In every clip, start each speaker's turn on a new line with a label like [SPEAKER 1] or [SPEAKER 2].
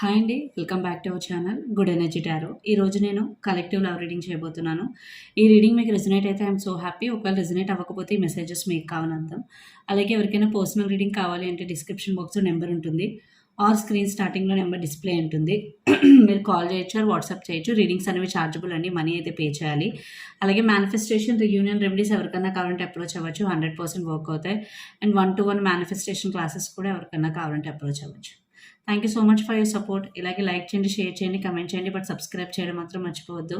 [SPEAKER 1] Hi అండి welcome back to our channel good energy tarot. ఈ రోజు నేను కలెక్టివ్ లవ్ రీడింగ్ చేయబోతున్నాను. ఈ రీడింగ్ మీకు రెజినేట్ అయితే ఐఎమ్ సో హ్యాపీ. ఒకవేళ రెజినేట్ అవ్వకపోతే ఈ మెసేజెస్ మీకు కావాలంతాం అలాగే ఎవరికైనా పర్సనల్ రీడింగ్ కావాలి అంటే డిస్క్రిప్షన్ బాక్స్లో నెంబర్ ఉంటుంది. ఆర్ స్క్రీన్ స్టార్టింగ్లో నెంబర్ డిస్ప్లే ఉంటుంది. మీరు కాల్ చేయొచ్చు ఆర్ వాట్సాప్ చేయొచ్చు. రీడింగ్స్ అనేవి ఛార్జబుల్ అండి. మనీ అయితే పే చేయాలి. అలాగే మేనిఫెస్టేషన్ రియూనియన్ రెమెడీస్ ఎవరికైనా కావాలంటే అప్రోచ్ అవ్వచ్చు. హండ్రెడ్ పర్సెంట్ వర్క్ అవుతాయి. And one to one manifestation classes కూడా ఎవరికైనా కావాలంటే అప్రోచ్ అవ్వచ్చు. Thank you so much for your support ఇలాగే లైక్ చేయండి షేర్ చేయండి కమెంట్ చేయండి బట్ సబ్స్క్రైబ్ చేయడం మాత్రం మర్చిపోవద్దు.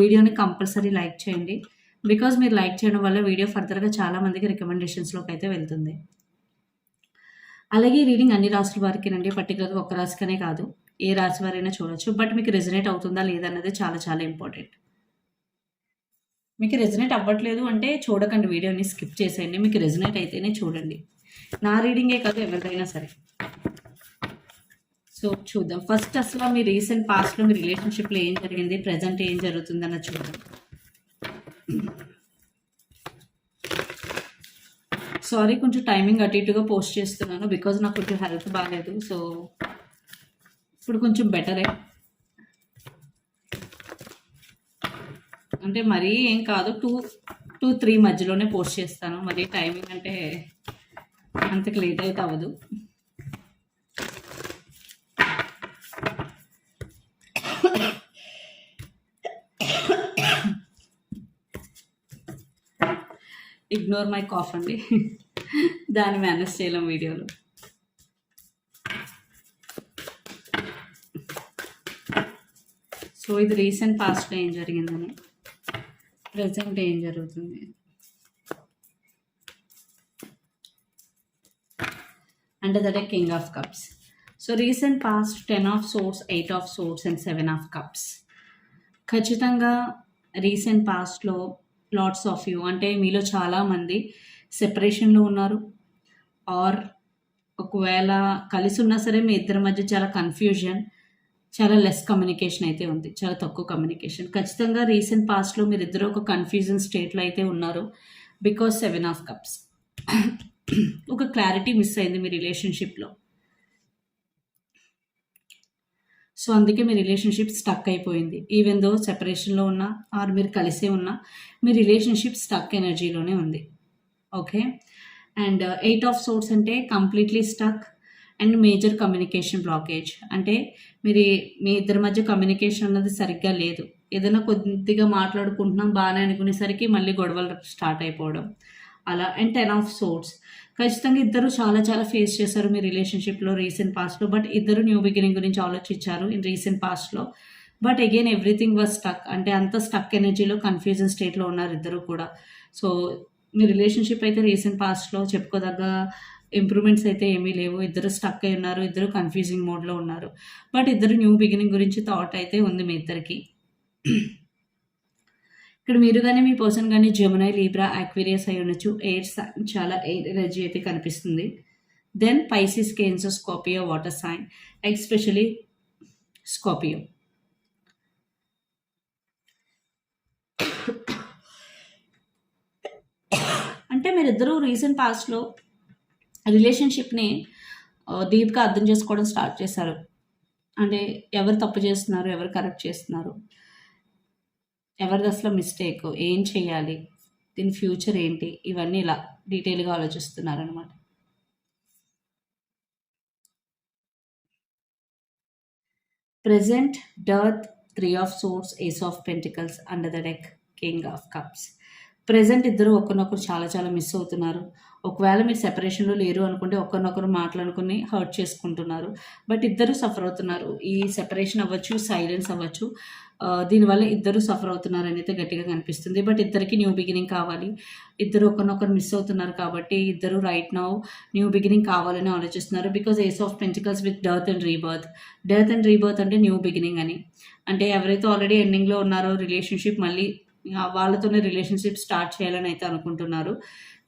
[SPEAKER 1] వీడియోని కంపల్సరీ లైక్ చేయండి. బికాజ్ మీరు లైక్ చేయడం వల్ల వీడియో ఫర్దర్గా చాలా మందికి రికమెండేషన్స్లోకి అయితే వెళ్తుంది. అలాగే రీడింగ్ అన్ని రాసుల వారికినండి పర్టికులర్గా ఒక్క రాశికనే కాదు. ఏ రాశి వారైనా చూడొచ్చు. బట్ మీకు రెజినేట్ అవుతుందా లేదా అన్నది చాలా చాలా ఇంపార్టెంట్ మీకు రెజినేట్ అవ్వట్లేదు అంటే చూడకండి వీడియోని స్కిప్ చేసేయండి. మీకు రెజినేట్ అయితేనే చూడండి. నా రీడింగే కాదు ఎవరిదైనా సరే. సో చూద్దాం. ఫస్ట్ అసలు మీ రీసెంట్ పాస్ట్లో మీ రిలేషన్షిప్లో ఏం జరిగింది? ప్రజెంట్ ఏం జరుగుతుందన్న చూద్దాం. సారీ కొంచెం టైమింగ్ అటు ఇటుగా పోస్ట్ చేస్తున్నాను బికాజ్ నాకు కొంచెం హెల్త్ బాగాలేదు సో ఇప్పుడు కొంచెం బెటరే అంటే మరీ ఏం కాదు టూ టూ త్రీ మధ్యలోనే పోస్ట్ చేస్తాను. మరి టైమింగ్ అంటే అంతకు లేట్ అయితే అవ్వదు. ఇగ్నోర్ మై కాఫ్ అండి. దాన్ని మేనేజ్ చేయలేం వీడియోలో. సో ఇది రీసెంట్ పాస్ట్లో ఏం జరిగిందని. ప్రజెంట్ ఏం జరుగుతుంది? And that king of cups so recent past ten of swords eight of swords and seven of cups ఖచ్చితంగా రీసెంట్ పాస్ట్లో లాట్స్ ఆఫ్ యూ అంటే మీలో చాలామంది సెపరేషన్లో ఉన్నారు. ఆర్ ఒకవేళ కలిసి ఉన్నా సరే మీ ఇద్దరి మధ్య చాలా కన్ఫ్యూజన్ చాలా లెస్ కమ్యూనికేషన్ అయితే ఉంది చాలా తక్కువ కమ్యూనికేషన్ ఖచ్చితంగా రీసెంట్ పాస్ట్లో మీరు ఇద్దరు ఒక కన్ఫ్యూజన్ స్టేట్లో అయితే ఉన్నారు బికాస్ సెవెన్ ఆఫ్ కప్స్ ఒక క్లారిటీ మిస్ అయింది మీ రిలేషన్షిప్లో సో అందుకే మీ రిలేషన్షిప్ స్టక్ అయిపోయింది. ఈవెన్ దో సెపరేషన్లో ఉన్నా ఆర్ మీరు కలిసే ఉన్నా మీ రిలేషన్షిప్ స్టక్ ఎనర్జీలోనే ఉంది. Okay and eight of swords అంటే completely stuck and major communication blockage అంటే మీరు మీ ఇద్దరి మధ్య కమ్యూనికేషన్ అన్నది సరిగ్గా లేదు. ఏదైనా కొద్దిగా మాట్లాడుకుంటున్నాం బాగానే అనుకునేసరికి మళ్ళీ గొడవలు స్టార్ట్ అయిపోవడం. అలా అండ్ టెన్ ఆఫ్ సోర్స్ ఖచ్చితంగా ఇద్దరు చాలా చాలా ఫేస్ చేశారు మీ రిలేషన్షిప్లో రీసెంట్ పాస్ట్లో బట్ ఇద్దరు న్యూ బిగినింగ్ గురించి ఆలోచించారు ఇన్ రీసెంట్ పాస్ట్లో but again everything was stuck అంటే అంత స్టక్ ఎనర్జీలో కన్ఫ్యూజన్ స్టేట్లో ఉన్నారు ఇద్దరు కూడా. సో మీ రిలేషన్షిప్ అయితే రీసెంట్ పాస్ట్లో చెప్పుకోదగ్గ ఇంప్రూవ్మెంట్స్ అయితే ఏమీ లేవు. ఇద్దరు స్టక్ అయి ఉన్నారు ఇద్దరు కన్ఫ్యూజింగ్ మోడ్లో ఉన్నారు. బట్ ఇద్దరు న్యూ బిగినింగ్ గురించి థాట్ అయితే ఉంది మీ ఇద్దరికి. ఇక్కడ మీరు కానీ మీ పర్సన్ కానీ జమునై లీబ్రా అక్వేరియస్ అయి ఉండొచ్చు. ఎయిర్ చాలా ఎయిర్ ఎనర్జీ అయితే కనిపిస్తుంది. Then Pisces Cancer Scorpio water sign especially Scorpio అంటే మీరిద్దరూ రీసెంట్ పాస్ట్లో రిలేషన్షిప్ని డీప్గా అర్థం చేసుకోవడం స్టార్ట్ చేశారు. అంటే ఎవరు తప్పు చేస్తున్నారు ఎవరు కరెక్ట్ చేస్తున్నారు. ఎవరిది అసలు మిస్టేక్ ఏం చేయాలి దీని ఫ్యూచర్ ఏంటి? ఇవన్నీ ఇలా డీటెయిల్గా ఆలోచిస్తున్నారు అనమాట present dearth three of swords ace of pentacles under the deck king of cups present ఇద్దరు ఒకరినొకరు చాలా చాలా మిస్ అవుతున్నారు. ఒకవేళ మీరు సెపరేషన్లో లేరు అనుకుంటే ఒకరినొకరు మాట్లాడుకుని హర్ట్ చేసుకుంటున్నారు. బట్ ఇద్దరు సఫర్ అవుతున్నారు. ఈ సెపరేషన్ అవ్వచ్చు సైలెన్స్ అవ్వచ్చు. దీనివల్ల ఇద్దరు సఫర్ అవుతున్నారు అయితే గట్టిగా కనిపిస్తుంది. బట్ ఇద్దరికి న్యూ బిగినింగ్ కావాలి. ఇద్దరు ఒకరినొకరు మిస్ అవుతున్నారు కాబట్టి ఇద్దరు రైట్ నౌ న్యూ బిగినింగ్ కావాలని ఆలోచిస్తున్నారు. Because ace of pentacles with dearth and rebirth death and rebirth అంటే న్యూ బిగినింగ్ అని. అంటే ఎవరైతే ఆల్రెడీ ఎండింగ్లో ఉన్నారో రిలేషన్షిప్ మళ్ళీ వాళ్ళతోనే రిలేషన్షిప్ స్టార్ట్ చేయాలని అయితే అనుకుంటున్నారు.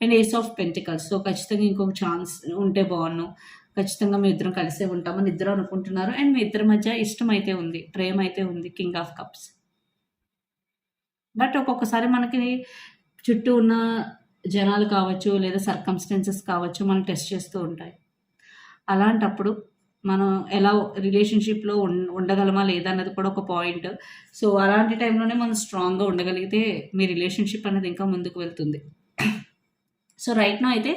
[SPEAKER 1] And ace of pentacles so ఖచ్చితంగా ఇంకొక ఛాన్స్ ఉంటే బాగున్నాను ఖచ్చితంగా మీ ఇద్దరం కలిసే ఉంటామని ఇద్దరు అనుకుంటున్నారు. అండ్ మీ ఇద్దరి మధ్య ఇష్టం అయితే ఉంది. ప్రేమ అయితే ఉంది. కింగ్ ఆఫ్ కప్స్ బట్ ఒక్కొక్కసారి మనకి చుట్టూ ఉన్న జనాలు కావచ్చు లేదా సర్కమ్స్టెన్సెస్ కావచ్చు మనం టెస్ట్ చేస్తూ ఉంటాయి. అలాంటప్పుడు మనం ఎలా రిలేషన్షిప్లో ఉం ఉండగలమా లేదా అన్నది కూడా ఒక పాయింట్ సో అలాంటి టైంలోనే మనం స్ట్రాంగ్గా ఉండగలిగితే మీ రిలేషన్షిప్ అనేది ఇంకా ముందుకు వెళ్తుంది. సో రైట్నా అయితే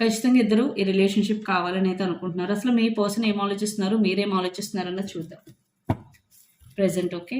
[SPEAKER 1] ఖచ్చితంగా ఇద్దరు ఈ రిలేషన్షిప్ కావాలని అయితే అనుకుంటున్నారు. అసలు మీ పర్సన్ ఏం ఆలోచిస్తున్నారు? మీరేం ఆలోచిస్తున్నారు అన్నది చూద్దాం. ప్రజెంట్ ఓకే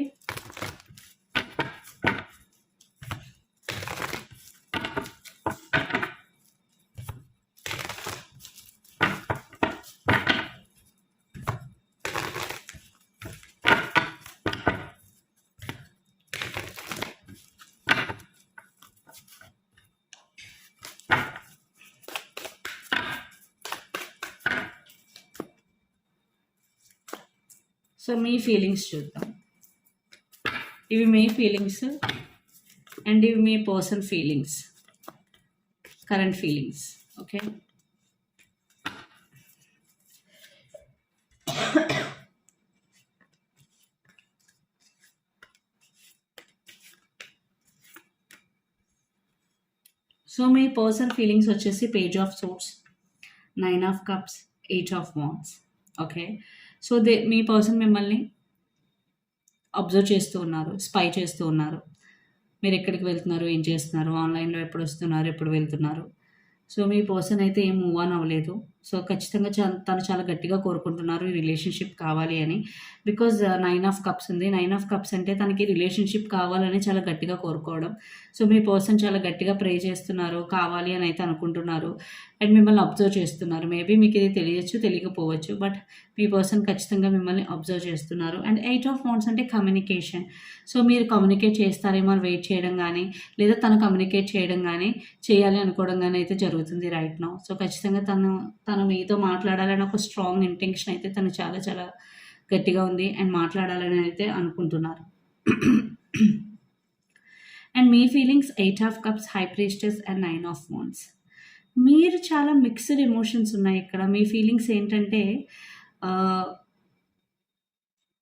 [SPEAKER 1] సో మీ ఫీలింగ్స్ చూద్దాం. ఇవి మీ ఫీలింగ్స్ అండ్ ఇవి మీ person feelings current feelings okay so మీ పర్సన్ ఫీలింగ్స్ వచ్చేసి page of swords nine of cups eight of wands okay so they me person మిమ్మల్ని అబ్జర్వ్ చేస్తూ ఉన్నారు స్పై చేస్తూ ఉన్నారు. మీరు ఎక్కడికి వెళ్తున్నారు ఏం చేస్తున్నారు ఆన్లైన్లో ఎప్పుడు వస్తున్నారు ఎప్పుడు వెళ్తున్నారు. సో మీ పర్సన్ అయితే ఏం మూవ్ ఆన్ అవ్వలేదు. సో ఖచ్చితంగా తను చాలా గట్టిగా కోరుకుంటున్నారు ఈ రిలేషన్షిప్ కావాలి అని. బికాజ్ నైన్ ఆఫ్ కప్స్ ఉంది. నైన్ ఆఫ్ కప్స్ అంటే తనకి రిలేషన్షిప్ కావాలని చాలా గట్టిగా కోరుకోవడం. సో మీ పర్సన్ చాలా గట్టిగా ప్రే చేస్తున్నారు కావాలి అని అయితే అనుకుంటున్నారు. అండ్ మిమ్మల్ని అబ్జర్వ్ చేస్తున్నారు. మేబీ మీకు ఇది తెలియచ్చు తెలియకపోవచ్చు. బట్ మీ పర్సన్ ఖచ్చితంగా మిమ్మల్ని అబ్జర్వ్ చేస్తున్నారు. అండ్ ఎయిట్ ఆఫ్ వాన్స్ అంటే కమ్యూనికేషన్. సో మీరు కమ్యూనికేట్ చేస్తారేమో అని వెయిట్ చేయడం కానీ లేదా తను కమ్యూనికేట్ చేయడం కానీ చేయాలి అనుకోవడం కానీ అయితే జరుగుతుంది రైట్ నౌ. సో ఖచ్చితంగా తను తను మీతో మాట్లాడాలని ఒక స్ట్రాంగ్ ఇంటెన్షన్ అయితే తను చాలా చాలా గట్టిగా ఉంది అండ్ మాట్లాడాలని అయితే అనుకుంటున్నారు. And me feelings eight of cups high priestess and nine of wands మీరు చాలా మిక్స్డ్ ఎమోషన్స్ ఉన్నాయి ఇక్కడ. మీ ఫీలింగ్స్ ఏంటంటే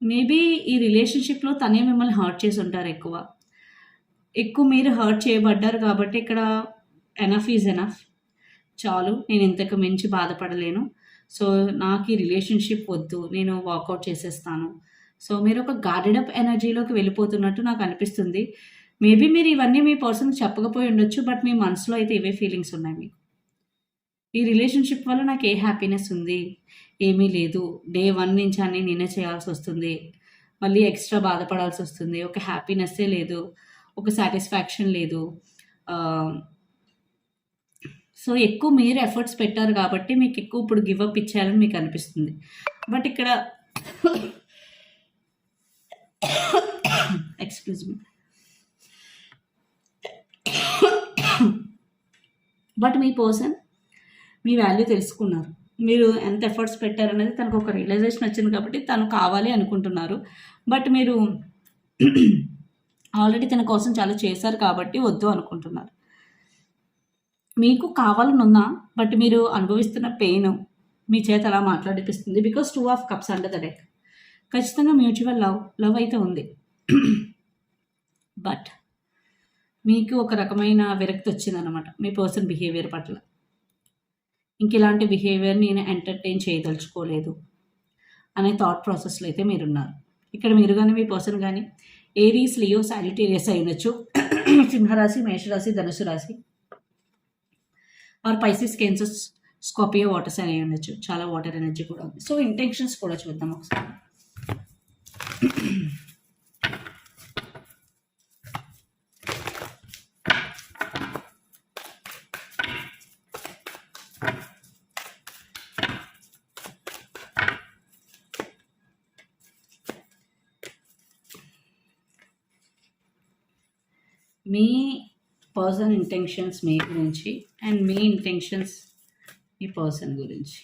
[SPEAKER 1] మేబీ ఈ రిలేషన్షిప్లో తనే మిమ్మల్ని హర్ట్ చేసి ఉంటారు ఎక్కువ. ఎక్కువ మీరు హర్ట్ చేయబడ్డారు కాబట్టి ఇక్కడ ఎనఫ్ ఈజ్ ఎనఫ్ చాలు నేను ఇంతకు మించి బాధపడలేను. సో నాకు ఈ రిలేషన్షిప్ వద్దు నేను వాకౌట్ చేసేస్తాను. సో మీరు ఒక గార్డెడ్ అప్ ఎనర్జీలోకి వెళ్ళిపోతున్నట్టు నాకు అనిపిస్తుంది. మేబీ మీరు ఇవన్నీ మీ పర్సన్కి చెప్పకపోయి ఉండొచ్చు బట్ మీ మనసులో అయితే ఇవే ఫీలింగ్స్ ఉన్నాయి మీకు. ఈ రిలేషన్షిప్ వల్ల నాకు ఏ హ్యాపీనెస్ ఉంది? ఏమీ లేదు. డే వన్ నుంచి అని నేనే చేయాల్సి వస్తుంది. మళ్ళీ ఎక్స్ట్రా బాధపడాల్సి వస్తుంది. ఒక హ్యాపీనెస్సే లేదు. ఒక సాటిస్ఫాక్షన్ లేదు. సో ఎక్కువ మీరు ఎఫర్ట్స్ పెట్టారు కాబట్టి మీకు ఎక్కువ ఇప్పుడు గివప్ ఇచ్చేయాలని మీకు అనిపిస్తుంది. బట్ ఇక్కడ ఎక్స్క్యూజ్ మీ బట్ మీ పర్సన్ మీ వాల్యూ తెలుసుకున్నారు. మీరు ఎంత ఎఫర్ట్స్ పెట్టారనేది తనకు ఒక రియలైజేషన్ వచ్చింది కాబట్టి తను కావాలి అనుకుంటున్నారు. బట్ మీరు ఆల్రెడీ తన కోసం చాలా చేశారు కాబట్టి వద్దు అనుకుంటున్నారు. మీకు కావాలని బట్ మీరు అనుభవిస్తున్న పెయిన్ మీ చేత అలా మాట్లాడిపిస్తుంది. Because two of cups under the deck ఖచ్చితంగా మ్యూచువల్ లవ్ లవ్ అయితే ఉంది. బట్ మీకు ఒక రకమైన విరక్తి వచ్చిందనమాట మీ పర్సన్ బిహేవియర్ పట్ల. ఇంక ఇలాంటి బిహేవియర్ నేను ఎంటర్టైన్ చేయదలుచుకోలేదు అనే థాట్ ప్రాసెస్లో అయితే మీరున్నారు. ఇక్కడ మీరు కానీ మీ పర్సన్ కానీ ఏరీస్ లియో సాజిటేరియస్ అయినచ్చు సింహరాశి మేషరాశి ధనుసు రాశి or Pisces cancers Scorpio waters అనేవి ఉండొచ్చు. చాలా వాటర్ ఎనర్జీ కూడా ఉంది. సో ఇంటెన్షన్స్ కూడా చూద్దాం ఒకసారి. మీ పర్సన్ ఇంటెన్షన్స్ మీ గురించి అండ్ మీ ఇంటెన్షన్స్ మీ పర్సన్ గురించి.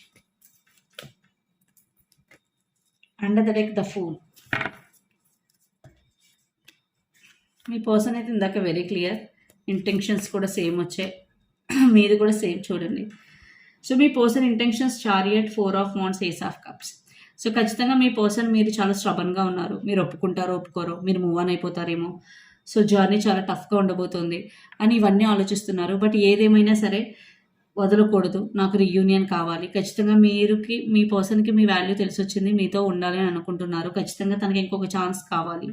[SPEAKER 1] Under the deck the fool me person అయితే ఇందాక వెరీ క్లియర్ ఇంటెన్షన్స్ కూడా సేమ్ వచ్చాయి. మీది కూడా సేమ్ చూడండి. So me person intentions chariot four of wands ace of cups so ఖచ్చితంగా మీ పర్సన్ మీరు చాలా స్ట్రబన్గా ఉన్నారు. మీరు ఒప్పుకుంటారో ఒప్పుకోరో మీరు మూవ్ ఆన్ అయిపోతారేమో. సో జర్నీ చాలా టఫ్గా ఉండబోతుంది అని ఇవన్నీ ఆలోచిస్తున్నారు. బట్ ఏదేమైనా సరే వదలకూడదు. నాకు రీయూనియన్ కావాలి. ఖచ్చితంగా మీరుకి మీ పర్సన్కి మీ వాల్యూ తెలిసి వచ్చింది మీతో ఉండాలి అని అనుకుంటున్నారు. ఖచ్చితంగా తనకి ఇంకొక ఛాన్స్ కావాలి.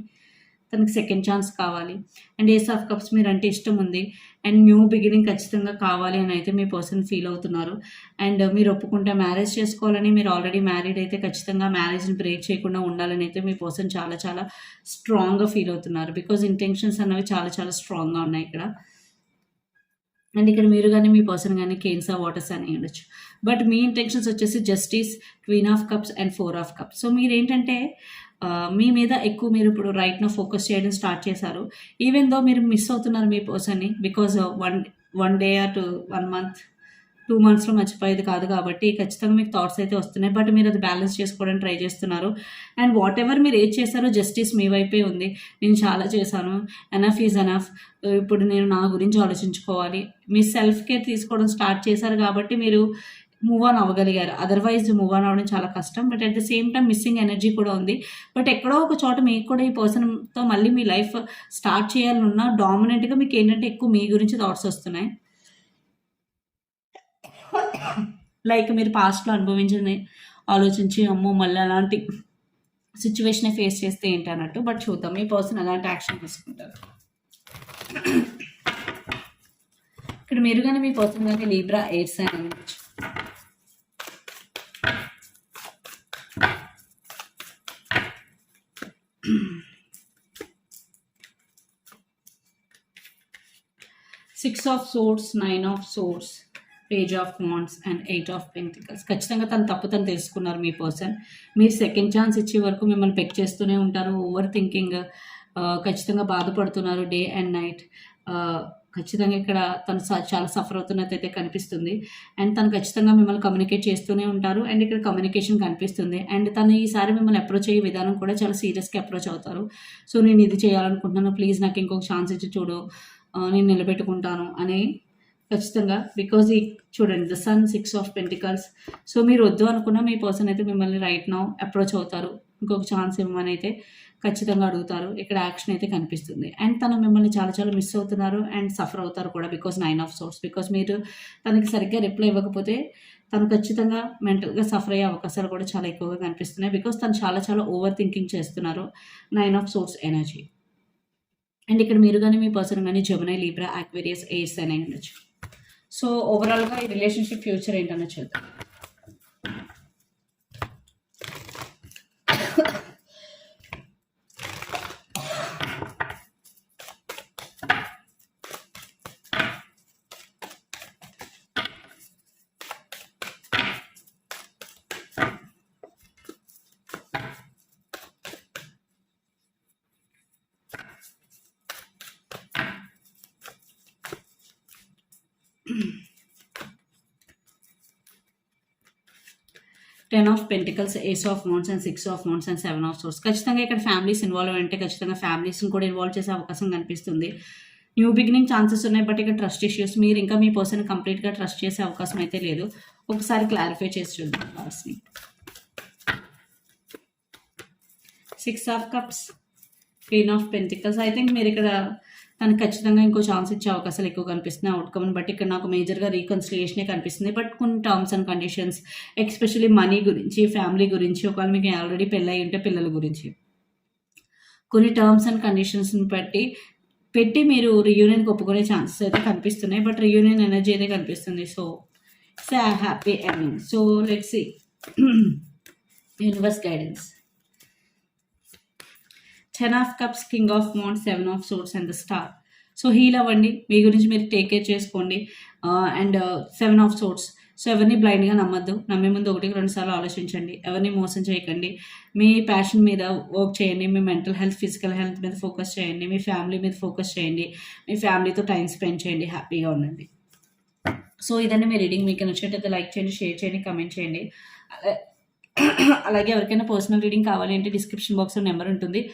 [SPEAKER 1] తనకి సెకండ్ ఛాన్స్ కావాలి. అండ్ ఏస్ ఆఫ్ కప్స్ మీరు అంటే ఇష్టం ఉంది అండ్ న్యూ బిగినింగ్ ఖచ్చితంగా కావాలి అని అయితే మీ పర్సన్ ఫీల్ అవుతున్నారు. అండ్ మీరు ఒప్పుకుంటే మ్యారేజ్ చేసుకోవాలని మీరు ఆల్రెడీ మ్యారీడ్ అయితే ఖచ్చితంగా మ్యారేజ్ని బ్రేక్ చేయకుండా ఉండాలని అయితే మీ పర్సన్ చాలా చాలా స్ట్రాంగ్గా ఫీల్ అవుతున్నారు. బికాజ్ ఇంటెన్షన్స్ అనేవి చాలా చాలా స్ట్రాంగ్గా ఉన్నాయి ఇక్కడ. అండ్ ఇక్కడ మీరు కానీ మీ పర్సన్ కానీ కేన్స్ ఆఫ్ వాటర్స్ అని ఉండొచ్చు. బట్ మీ ఇంటెన్షన్స్ వచ్చేసి justice queen of cups and four of cups. So మీరు ఏంటంటే మీ మీద ఎక్కువ మీరు ఇప్పుడు రైట్ను ఫోకస్ చేయడం స్టార్ట్ చేశారు. ఈవెన్ దో మీరు మిస్ అవుతున్నారు మీ పర్సన్ని because one one day or two one month two మంత్స్లో మర్చిపోయేది కాదు కాబట్టి ఖచ్చితంగా మీకు థాట్స్ అయితే వస్తున్నాయి. బట్ మీరు అది బ్యాలెన్స్ చేసుకోవడానికి ట్రై చేస్తున్నారు. అండ్ వాట్ ఎవర్ మీరు ఏది చేశారో జస్టిస్ మీ వైపే ఉంది. నేను చాలా చేశాను. ఎనఫ్ ఈజ్ ఎనఫ్ ఇప్పుడు నేను నా గురించి ఆలోచించుకోవాలి. మీ సెల్ఫ్ కేర్ తీసుకోవడం స్టార్ట్ చేశారు కాబట్టి మీరు మూవ్ ఆన్ అవ్వగలిగారు. అదర్వైజ్ మూవ్ ఆన్ అవ్వడం చాలా కష్టం. But at the same time missing energy కూడా ఉంది. బట్ ఎక్కడో ఒక చోట మీకు కూడా ఈ పర్సన్తో మళ్ళీ మీ లైఫ్ స్టార్ట్ చేయాలనున్నా డామినెంట్గా మీకు ఏంటంటే ఎక్కువ మీ గురించి థాట్స్ వస్తున్నాయి. లైక్ మీరు పాస్ట్లో అనుభవించిన ఆలోచించి అమ్మో మళ్ళీ అలాంటి సిచ్యువేషన్ ఫేస్ చేస్తే ఏంటి అన్నట్టు. బట్ చూద్దాం. ఈ పర్సన్ అలాంటి యాక్షన్ తీసుకుంటారు. ఇక్కడ మీరు కానీ మీ పర్సన్ కానీ లీబ్రా ఎయిర్స్ అని six of swords nine of swords page of wands and eight of pentacles. ఖచ్చితంగా తను తప్పు తను తెలుసుకున్నారు మీ పర్సన్. మీరు సెకండ్ ఛాన్స్ ఇచ్చే వరకు మిమ్మల్ని పెక్ చేస్తూనే ఉంటారు ఓవర్ థింకింగ్ ఖచ్చితంగా బాధపడుతున్నారు డే అండ్ నైట్. ఖచ్చితంగా ఇక్కడ తను స- చాలా సఫర్ అవుతున్నట్టు అయితే కనిపిస్తుంది. అండ్ తను ఖచ్చితంగా మిమ్మల్ని కమ్యూనికేట్ చేస్తూనే ఉంటారు అండ్ ఇక్కడ కమ్యూనికేషన్ కనిపిస్తుంది. అండ్ తను ఈసారి మిమ్మల్ని అప్రోచ్ అయ్యే విధానం కూడా చాలా సీరియస్గా అప్రోచ్ అవుతారు. సో నేను ఇది చేయాలనుకుంటున్నాను ప్లీజ్ నాకు ఇంకొక ఛాన్స్ ఇచ్చి చూడు. నేను నిలబెట్టుకుంటాను అని ఖచ్చితంగా బికాజ్ ఈ చూడండి the sun six of pentacles so మీరు వద్దు అనుకున్న మీ పర్సన్ అయితే మిమ్మల్ని రైట్ నౌ అప్రోచ్ అవుతారు. ఇంకొక ఛాన్స్ ఇవ్వమని అయితే ఖచ్చితంగా అడుగుతారు. ఇక్కడ యాక్షన్ అయితే కనిపిస్తుంది. అండ్ తను మిమ్మల్ని చాలా చాలా మిస్ అవుతున్నారు అండ్ సఫర్ అవుతారు కూడా because nine of swords because మీరు తనకి సరిగ్గా రిప్లై ఇవ్వకపోతే తను ఖచ్చితంగా మెంటల్గా సఫర్ అయ్యే అవకాశాలు కూడా చాలా ఎక్కువగా కనిపిస్తున్నాయి. బికాస్ తను చాలా చాలా ఓవర్ థింకింగ్ చేస్తున్నారు. Nine of swords energy and ఇక్కడ మీరు కానీ మీ పర్సన్ కానీ జమునై లీబ్రా ఆక్వేరియస్ ఏస్ అని ఉండొచ్చు. సో ఓవరాల్గా ఈ రిలేషన్షిప్ ఫ్యూచర్ ఏంటన్నా చూద్దాం ten of pentacles ace of wands and six of wands and seven of swords ఖచ్చితంగా ఇక్కడ ఫ్యామిలీస్ ఇన్వాల్వ్ అంటే ఖచ్చితంగా ఫ్యామిలీస్ని కూడా ఇన్వాల్వ్ చేసే అవకాశం కనిపిస్తుంది. న్యూ బిగినింగ్ ఛాన్సెస్ ఉన్నాయి బట్ ఇక్కడ ట్రస్ట్ ఇష్యూస్ మీరు ఇంకా మీ పర్సన్ కంప్లీట్గా ట్రస్ట్ చేసే అవకాశం అయితే లేదు. ఒకసారి క్లారిఫై చేసి చూద్దాం లాస్ట్ని six of cups queen of pentacles I think మీరు ఇక్కడ తనకు ఖచ్చితంగా ఇంకో ఛాన్స్ ఇచ్చే అవకాశాలు ఎక్కువ కనిపిస్తున్నాయి అవుట్కమ్ని బట్టి ఇక్కడ నాకు మేజర్గా రీకన్సిలియేషనే కనిపిస్తుంది. బట్ కొన్ని terms and conditions especially money గురించి ఫ్యామిలీ గురించి ఒకవేళ మీకు ఆల్రెడీ పెళ్ళి ఉంటే పిల్లల గురించి. కొన్ని టర్మ్స్ అండ్ కండిషన్స్ని బట్టి పెట్టి మీరు రియూనియన్కి ఒప్పుకునే ఛాన్సెస్ అయితే కనిపిస్తున్నాయి. బట్ రియూనియన్ ఎనర్జీ అయితే కనిపిస్తుంది. So it's happy ending so let's see universe guidance ten of cups king of wand seven of swords and the star. So heal అవ్వండి. మీ గురించి మీరు టేక్ కేర్ చేసుకోండి. And seven of swords. So ఎవరిని బ్లైండ్గా నమ్మద్దు. నమ్మే ముందు ఒకటికి రెండు సార్లు ఆలోచించండి. ఎవరిని మోసం చేయకండి. మీ ప్యాషన్ మీద వర్క్ చేయండి. మీ మెంటల్ హెల్త్ ఫిజికల్ హెల్త్ మీద ఫోకస్ చేయండి. మీ ఫ్యామిలీ మీద ఫోకస్ చేయండి. మీ ఫ్యామిలీతో టైం స్పెండ్ చేయండి. హ్యాపీగా ఉండండి. సో ఇదండి మీ రీడింగ్. మీకు నచ్చినట్టయితే లైక్ చేయండి షేర్ చేయండి కమెంట్ చేయండి. అలాగే ఎవరికైనా పర్సనల్ రీడింగ్ కావాలి అంటే డిస్క్రిప్షన్ బాక్స్లో నెంబర్ ఉంటుంది.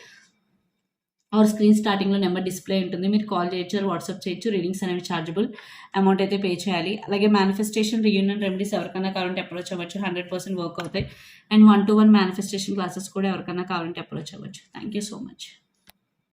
[SPEAKER 1] ఆర్ స్క్రీన్ స్టార్టింగ్లో నెంబర్ డిస్ప్లే ఉంటుంది. మీరు కాల్ చేయొచ్చు వాట్సాప్ చేయొచ్చు. రీడింగ్స్ అనేవి ఛార్జబుల్ అమౌంట్ అయితే పే చేయాలి. అలాగే మేనిఫెస్టేషన్ రియూనియన్ రెమెడీస్ ఎవరికైనా కావాలంటే అప్రోచ్ అవ్వచ్చు. హండ్రెడ్ పర్సెంట్ వర్క్ అవుతాయి. And one to one manifestation classes కూడా ఎవరికైనా కావాలంటే అప్రోచ్ అవ్వచ్చు. Thank you so much